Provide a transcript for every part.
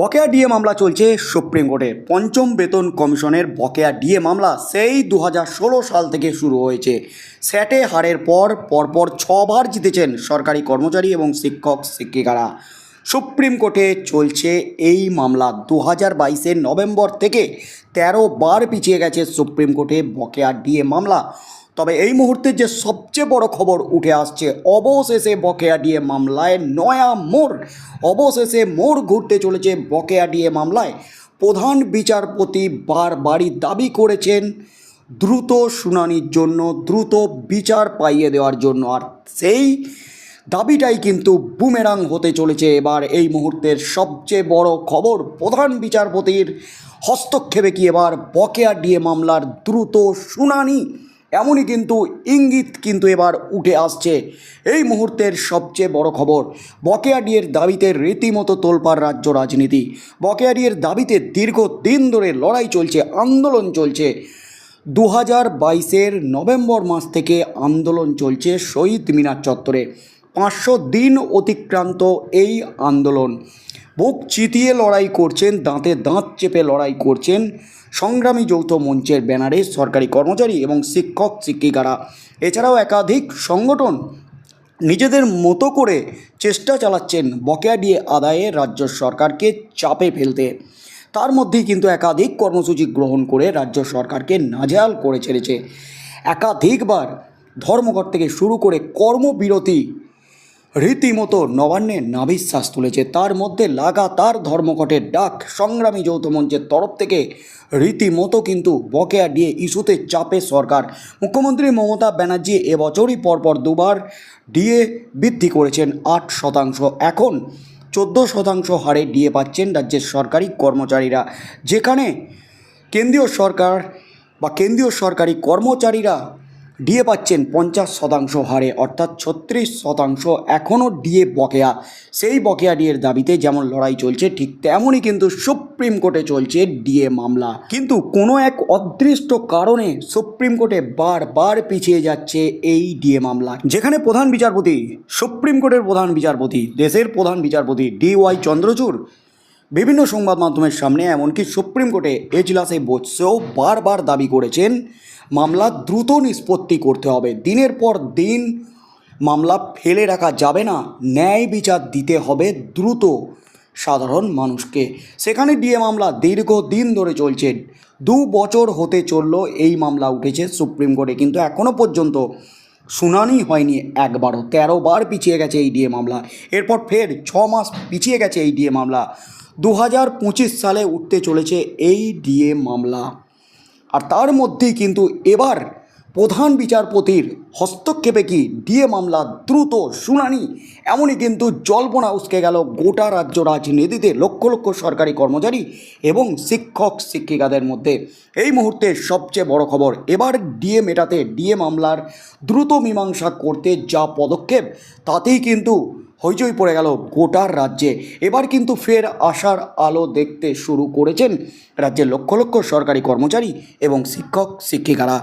বকেয়া ডিএ মামলা চলছে সুপ্রিম কোর্টে। পঞ্চম বেতন কমিশনের বকেয়া ডিএ মামলা সেই দু হাজার ষোলো সাল থেকে শুরু হয়েছে। স্যাটে হারের পর পরপর ছবার জিতেছেন সরকারি কর্মচারী এবং শিক্ষক শিক্ষিকারা সুপ্রিম কোর্টে চলছে এই মামলা। দু হাজার বাইশের নভেম্বর থেকে তেরো বার পিছিয়ে গেছে সুপ্রিম কোর্টে বকেয়া ডিএ মামলা। তবে এই মুহূর্তে যে সবচেয়ে বড় খবর উঠে আসছে, অবশেষে বকেয়া ডিএ মামলায় নয়া মোড়। অবশেষে মোড় ঘুরতে চলেছে বকেয়া ডিএ মামলায়। প্রধান বিচারপতি বারবারই দাবি করেছেন, দ্রুত শুনানির জন্য, দ্রুত বিচার পাইয়ে দেওয়ার জন্য। আর সেই দাবিটাই কিন্তু বুমেরাং হতে চলেছে। এবার এই মুহূর্তের সবচেয়ে বড় খবর প্রধান বিচারপতির হস্তক্ষেপে কি এবার বকেয়া ডিএ মামলার দ্রুত শুনানি? এমনই কিন্তু ইঙ্গিত কিন্তু এবার উঠে আসছে। এই মুহূর্তের সবচেয়ে বড় খবর, বকেয়া ডিয়ের দাবিতে রীতিমতো তোলপাড় রাজ্য রাজনীতি। বকেয়া ডিয়ের দাবিতে দীর্ঘ দিন ধরে লড়াই চলছে, আন্দোলন চলছে। দু হাজার বাইশের নভেম্বর মাস থেকে আন্দোলন চলছে শহীদ মিনার চত্বরে। পাঁচশো দিন অতিক্রান্ত এই আন্দোলন। বুক চিতিয়ে লড়াই করছেন, দাঁতে দাঁত চেপে লড়াই করছেন সংগ্রামী যৌথ মঞ্চের ব্যানারে সরকারি কর্মচারী এবং শিক্ষক, শিক্ষিকারা। এছাড়াও একাধিক সংগঠন নিজেদের মতো করে চেষ্টা চালাচ্ছেন বকেয়া ডিএ আদায়ে রাজ্য সরকারকে চাপে ফেলতে। তার মধ্যেই কিন্তু একাধিক কর্মসূচি গ্রহণ করে রাজ্য সরকারকে নাজেহাল করে ছেড়েছে। একাধিকবার ধর্মঘট থেকে শুরু করে কর্মবিরতি রীতিমতো নবান্নে নাভিশ্বাস তুলেছে। তার মধ্যে লাগাতার ধর্মঘটের ডাক সংগ্রামী যৌথ মঞ্চের তরফ থেকে রীতিমতো কিন্তু বকেয়া ডিএ ইস্যুতে চাপে সরকার। মুখ্যমন্ত্রী মমতা ব্যানার্জি এবছরই পরপর দুবার ডিএ বৃদ্ধি করেছেন আট শতাংশ। এখন চোদ্দ শতাংশ হারে ডিএ পাচ্ছেন রাজ্যের সরকারি কর্মচারীরা। যেখানে কেন্দ্রীয় সরকার বা কেন্দ্রীয় সরকারি কর্মচারীরা ডিএ পাচ্ছেন পঞ্চাশ শতাংশ হারে, অর্থাৎ ছত্রিশ শতাংশ এখনও ডিএ বকেয়া। সেই বকেয়া ডিএর দাবিতে যেমন লড়াই চলছে, ঠিক তেমনই কিন্তু সুপ্রিম কোর্টে চলছে ডিএ মামলা। কিন্তু কোনো এক অদৃষ্ট কারণে সুপ্রিম কোর্টে বারবার পিছিয়ে যাচ্ছে এই ডিএ মামলা। যেখানে প্রধান বিচারপতি, সুপ্রিম কোর্টের প্রধান বিচারপতি, দেশের প্রধান বিচারপতি ডি ওয়াই চন্দ্রচূড় বিভিন্ন সংবাদ মাধ্যমের সামনে, এমনকি সুপ্রিম কোর্টে এজলাসে বসেও বারবার দাবি করেছেন, মামলা দ্রুত নিষ্পত্তি করতে হবে। দিনের পর দিন মামলা ফেলে রাখা যাবে না, ন্যায় বিচার দিতে হবে দ্রুত সাধারণ মানুষকে। সেখানে ডিএ মামলা দীর্ঘদিন ধরে চলছে। দু বছর হতে চলল এই মামলা উঠেছে সুপ্রিম কোর্টে, কিন্তু এখনও পর্যন্ত শুনানি হয়নি একবারও। তেরো বার পিছিয়ে গেছে এই ডিএ মামলা। এরপর ফের ছ মাস পিছিয়ে গেছে এই ডিএ মামলা। দু হাজার পঁচিশ সালে উঠতে চলেছে এই ডিএ মামলা। আর তার মধ্যেই কিন্তু এবার প্রধান বিচারপতির হস্তক্ষেপে কি ডিএ মামলা দ্রুত শুনানি? এমনই কিন্তু জল্পনা উসকে গেল গোটা রাজ্য রাজনীতিতে লক্ষ লক্ষ সরকারি কর্মচারী এবং শিক্ষক, শিক্ষিকাদের মধ্যে। এই মুহূর্তে সবচেয়ে বড় খবর, এবার ডিএ মেটাতে ডিএ মামলার দ্রুত মীমাংসা করতে যা পদক্ষেপ, তাতেই কিন্তু হইচই পড়ে গেল গোটার রাজ্যে। এবার কিন্তু ফের আশার আলো দেখতে শুরু করেছেন রাজ্যের লক্ষ লক্ষ সরকারি কর্মচারী এবং শিক্ষক, শিক্ষিকারা।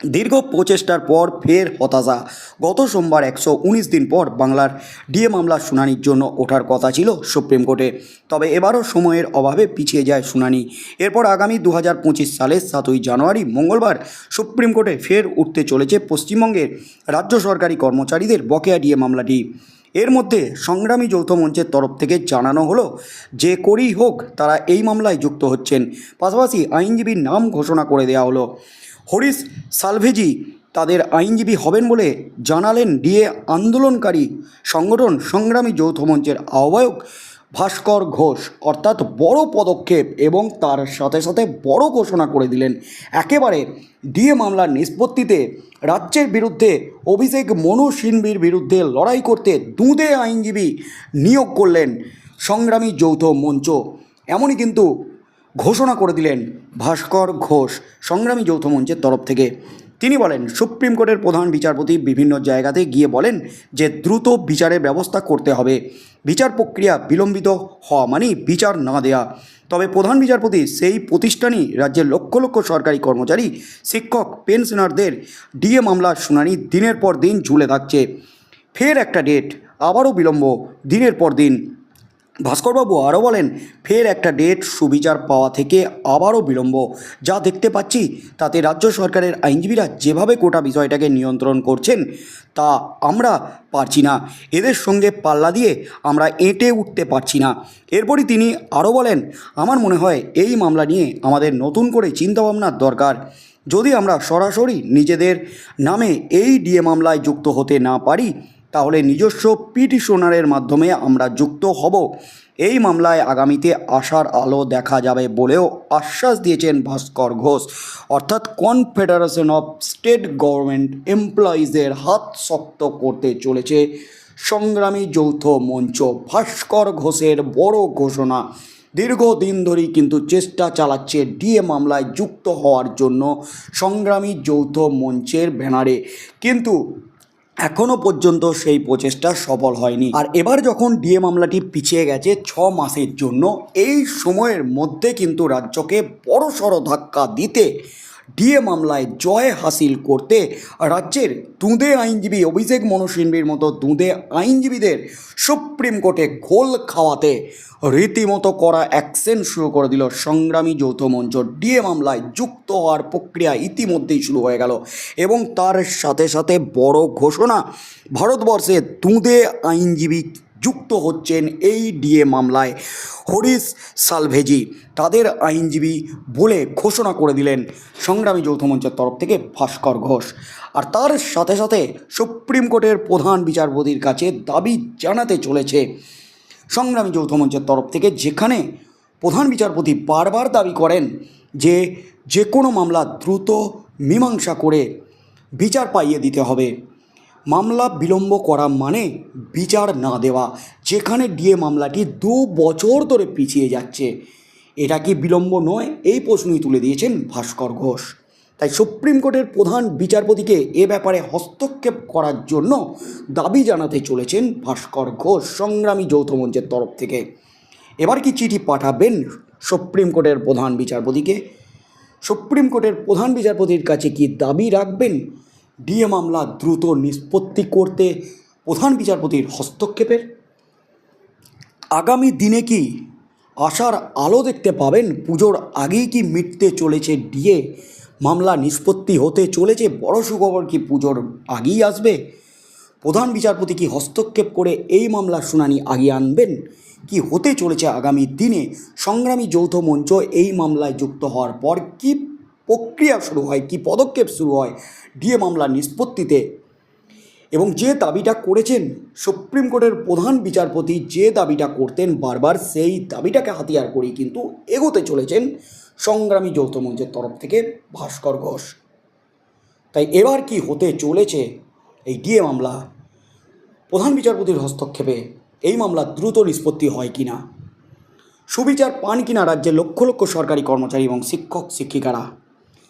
দীর্ঘ প্রচেষ্টার পর ফের হতাশা। গত সোমবার একশো উনিশ দিন পর বাংলার ডিএ মামলার শুনানির জন্য ওঠার কথা ছিল সুপ্রিম কোর্টে। তবে এবারও সময়ের অভাবে পিছিয়ে যায় শুনানি। এরপর আগামী দু হাজার পঁচিশ সালের সাতই জানুয়ারি, মঙ্গলবার সুপ্রিম কোর্টে ফের উঠতে চলেছে পশ্চিমবঙ্গের রাজ্য সরকারি কর্মচারীদের বকেয়া ডিএ মামলাটি। এর মধ্যে সংগ্রামী যৌথ মঞ্চের তরফ থেকে জানানো হলো, যে করেই হোক তারা এই মামলায় যুক্ত হচ্ছেন। পাশাপাশি আইনজীবীর নাম ঘোষণা করে দেওয়া হলো। হরিশ সালভেজি তাদের আইনজীবী হবেন বলে জানালেন ডিএ আন্দোলনকারী সংগঠন সংগ্রামী যৌথ মঞ্চের আহ্বায়ক ভাস্কর ঘোষ অর্থাৎ বড় পদক্ষেপ এবং তার সাথে সাথে বড় ঘোষণা করে দিলেন। একেবারে ডিএ মামলার নিষ্পত্তিতে রাজ্যের বিরুদ্ধে অভিষেক মনু সিনবির বিরুদ্ধে লড়াই করতে দুঁদে আইনজীবী নিয়োগ করলেন সংগ্রামী যৌথ মঞ্চ। এমনই কিন্তু ঘোষণা করে দিলেন ভাস্কর ঘোষ, সংগ্রামী যৌথ মঞ্চের তরফ থেকে। তিনি বলেন, সুপ্রিম কোর্টের প্রধান বিচারপতি বিভিন্ন জায়গাতে গিয়ে বলেন যে দ্রুত বিচারের ব্যবস্থা করতে হবে। বিচার প্রক্রিয়া বিলম্বিত হওয়া মানেই বিচার না দেয়া। তবে প্রধান বিচারপতি সেই প্রতিষ্ঠানই রাজ্যের লক্ষ লক্ষ সরকারি কর্মচারী, শিক্ষক, পেনশনারদের ডিএ মামলার শুনানি দিনের পর দিন ঝুলে থাকছে। ফের একটা ডেট, আবারও বিলম্ব, দিনের পর দিন। ভাস্করবাবু আরও বলেন, ফের একটা ডেট সুবিচার পাওয়া থেকে আবারও বিলম্ব। যা দেখতে পাচ্ছি, তাতে রাজ্য সরকারের আইনজীবীরা যেভাবে গোটা বিষয়টাকে নিয়ন্ত্রণ করছেন, তা আমরা পারছি না। এদের সঙ্গে পাল্লা দিয়ে আমরা এঁটে উঠতে পারছি না। এরপরই তিনি আরও বলেন, আমার মনে হয় এই মামলা নিয়ে আমাদের নতুন করে চিন্তাভাবনার দরকার। যদি আমরা সরাসরি নিজেদের নামে এই ডিএ মামলায় যুক্ত হতে না পারি তাহলে নিজস্ব পিটিশনারের মাধ্যমে আমরা যুক্ত হব। এই মামলায় আগামীতে আশার আলো দেখা যাবে বলেও আশ্বাস দিয়েছেন ভাস্কর ঘোষ। অর্থাৎ কনফেডারেশন অফ স্টেট গভর্নমেন্ট এমপ্লয়িজের হাত শক্ত করতে চলেছে সংগ্রামী যৌথ মঞ্চ। ভাস্কর ঘোষের বড় ঘোষণা, দীর্ঘদিন ধরেই কিন্তু চেষ্টা চালাচ্ছে ডিএ মামলায় যুক্ত হওয়ার জন্য সংগ্রামী যৌথ মঞ্চের ব্যানারে। কিন্তু এখনও পর্যন্ত সেই প্রচেষ্টা সফল হয়নি। আর এবার যখন ডিএ মামলাটি পিছিয়ে গেছে ছ মাসের জন্য, এই সময়ের মধ্যে কিন্তু রাজ্যকে বড়সড় ধাক্কা দিতে ডিএ মামলায় জয় হাসিল করতে রাজ্যের দুঁদে আইনজীবী অভিষেক মনু মতো দুঁদে আইনজীবীদের সুপ্রিম কোর্টে ঘোল খাওয়াতে রীতিমতো করা অ্যাকশন শুরু করে দিল সংগ্রামী যৌথ মঞ্চ। ডিএ মামলায় যুক্ত হওয়ার প্রক্রিয়া ইতিমধ্যেই শুরু হয়ে গেল এবং তার সাথে সাথে বড় ঘোষণা, ভারতবর্ষে দুঁদে আইনজীবী যুক্ত হচ্ছেন এই ডিএ মামলায় হরিশ সালভেজি। তাদের আইনজীবী বলে ঘোষণা করে দিলেন সংগ্রামী যৌথ মঞ্চের তরফ থেকে ভাস্কর ঘোষ। আর তার সাথে সাথে সুপ্রিম কোর্টের প্রধান বিচারপতির কাছে দাবি জানাতে চলেছে সংগ্রামী যৌথ মঞ্চের তরফ থেকে, যেখানে প্রধান বিচারপতি বারবার দাবি করেন যে যে কোনো মামলা দ্রুত মীমাংসা করে বিচার পাইয়ে দিতে হবে। মামলা বিলম্ব করা মানে বিচার না দেওয়া, যেখানে ডিএ মামলাটি দু বছর ধরে পিছিয়ে যাচ্ছে। এটা কি বিলম্ব নয়? এই প্রশ্নই তুলে দিয়েছেন ভাস্কর ঘোষ। তাই সুপ্রিম কোর্টের প্রধান বিচারপতিকে এ ব্যাপারে হস্তক্ষেপ করার জন্য দাবি জানাতে চলেছেন ভাস্কর ঘোষ সংগ্রামী যৌথ মঞ্চের তরফ থেকে। এবার কি চিঠি পাঠাবেন সুপ্রিম কোর্টের প্রধান বিচারপতিকে? সুপ্রিম কোর্টের প্রধান বিচারপতির কাছে কি দাবি রাখবেন? ডিএ মামলা দ্রুত নিষ্পত্তি করতে প্রধান বিচারপতির হস্তক্ষেপের। আগামী দিনে কি আশার আলো দেখতে পাবেন? পুজোর আগেই কি মিটতে চলেছে ডিএ? মামলা নিষ্পত্তি হতে চলেছে, বড় সুখবর কি পুজোর আগেই আসবে? প্রধান বিচারপতি কি হস্তক্ষেপ করে এই মামলার শুনানি আগিয়ে আনবেন? কি হতে চলেছে আগামী দিনে? সংগ্রামী যৌথ মঞ্চ এই মামলায় যুক্ত হওয়ার পর কি প্রক্রিয়া শুরু হয়, কি পদক্ষেপ শুরু হয়, ডিএ মামলার নিষ্পত্তিতে। এবং যে দাবিটা করেছেন, সুপ্রিম কোর্টের প্রধান বিচারপতি যে দাবিটা করতেন বারবার, সেই দাবিটাকে হাতিয়ার করেই কিন্তু এগোতে চলেছেন সংগ্রামী যৌথ মঞ্চের তরফ থেকে ভাস্কর ঘোষ। তাই এবার কি হতে চলেছে এই ডিএ মামলা? প্রধান বিচারপতির হস্তক্ষেপে এই মামলা দ্রুত নিষ্পত্তি হয় কি না সুবিচার পান কিনা রাজ্যের লক্ষ লক্ষ সরকারি কর্মচারী এবং শিক্ষক, শিক্ষিকারা?